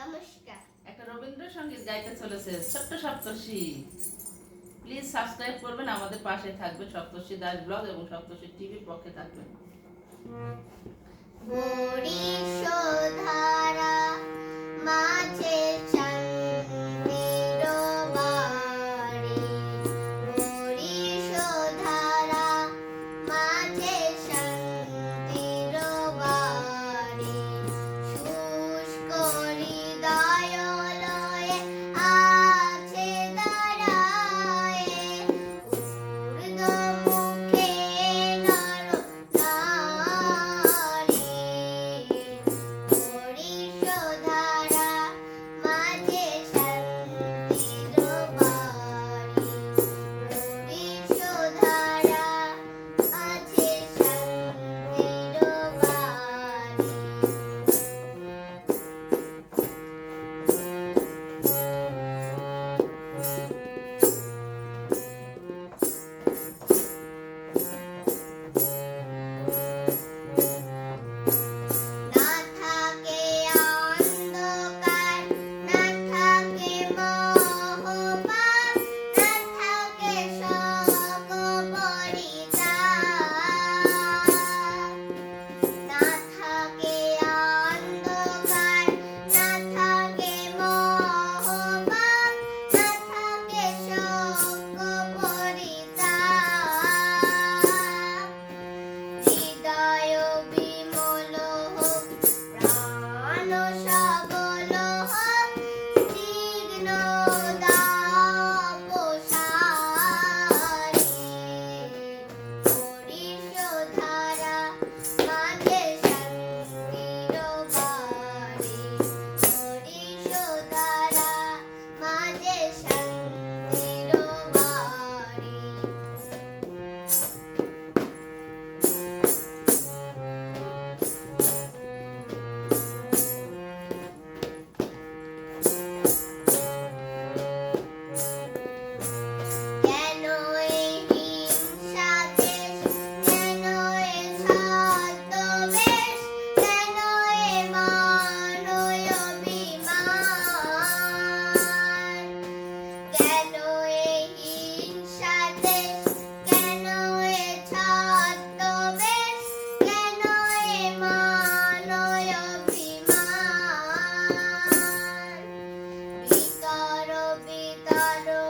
নমস্কার। একটা রবীন্দ্রসঙ্গীত গাইতে চলেছে ছোট্ট সপ্তর্ষি। প্লিজ সাবস্ক্রাইব করবেন আমাদের পাশে থাকবে সপ্তর্ষি দাস ব্লগ এবং সপ্তর্ষি টিভির পক্ষে থাকবেন। হরি Shanti. দারো